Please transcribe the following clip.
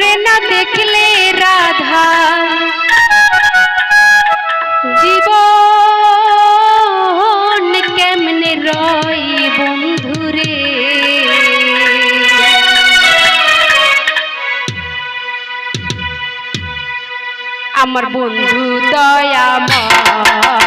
করে না দেখলে রাধা। জীবন কেমনে রয় বন্ধুরে আমার বন্ধু দয়াময়।